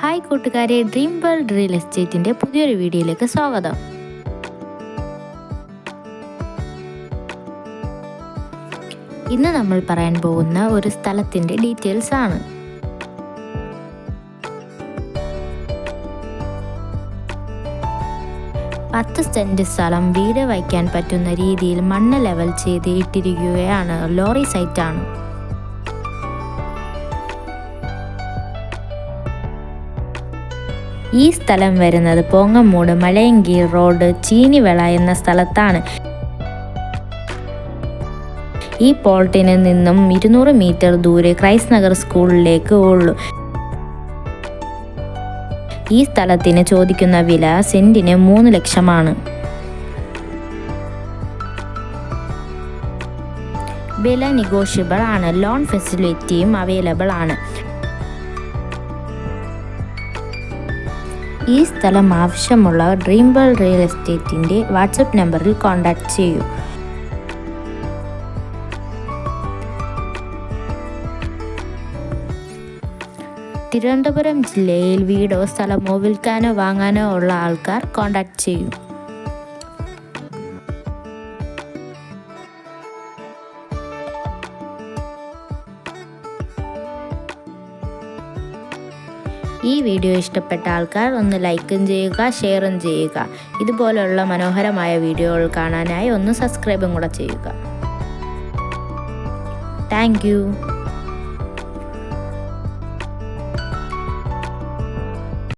Hi കൂട്ടുകാരെ dream world real എസ്റ്റേറ്റിന്റെ പുതിയൊരു വീഡിയോയിലേക്ക് സ്വാഗതം. ഇന്ന് നമ്മൾ പറയാൻ പോകുന്ന ഒരു സ്ഥലത്തിന്റെ ഡീറ്റെയിൽസ് ആണ്. പത്ത് സെന്റ് സ്ഥലം വീട് വയ്ക്കാൻ പറ്റുന്ന രീതിയിൽ മണ്ണ് ലെവൽ ചെയ്ത് ഇട്ടിരിക്കുകയാണ് ലോറി സൈറ്റാണ്. ഈ സ്ഥലം വരുന്നത് പോങ്ങമ്മൂട് മലയങ്കി റോഡ് ചീനിവിള എന്ന സ്ഥലത്താണ്. ഈ പോൾട്ടിന് നിന്നും ഇരുന്നൂറ് മീറ്റർ ദൂരെ ക്രൈസ്റ്റ് നഗർ സ്കൂളിലേക്ക് ഉള്ളൂ. ഈ സ്ഥലത്തിന് ചോദിക്കുന്ന വില സെന്റിന് മൂന്ന് ലക്ഷമാണ്. വില നെഗോഷ്യബിൾ ആണ്. ലോൺ ഫെസിലിറ്റിയും അവൈലബിൾ ആണ്. ഈ സ്ഥലം ആവശ്യമുള്ള ഡ്രീം വേൾഡ് റിയൽ എസ്റ്റേറ്റിന്റെ വാട്സപ്പ് നമ്പറിൽ കോൺടാക്റ്റ് ചെയ്യൂ. തിരുവനന്തപുരം ജില്ലയിൽ വീടോ സ്ഥലമോ വിൽക്കാനോ വാങ്ങാനോ ഉള്ള ആൾക്കാർ കോൺടാക്റ്റ് ചെയ്യൂ. ഈ വീഡിയോ ഇഷ്ടപ്പെട്ട ആൾക്കാർ ഒന്ന് ലൈക്കും ചെയ്യുക ഷെയറും ചെയ്യുക. ഇതുപോലെയുള്ള മനോഹരമായ വീഡിയോകൾ കാണാനായി ഒന്ന് സബ്സ്ക്രൈബും കൂടെ ചെയ്യുക. താങ്ക്